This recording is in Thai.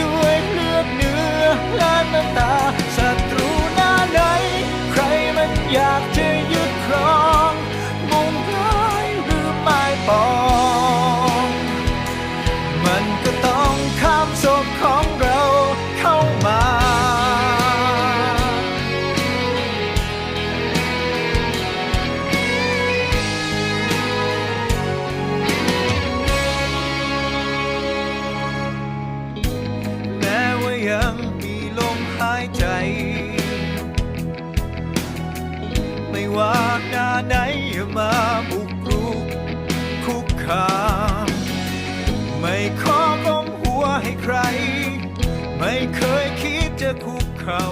ด้วยเลือดเนื้อและน้ำ ว่าหน้าไหนมาบุกรุกคุกคาม ไม่ขอก้มหัวให้ใคร ไม่เคยคิดจะคุกเขา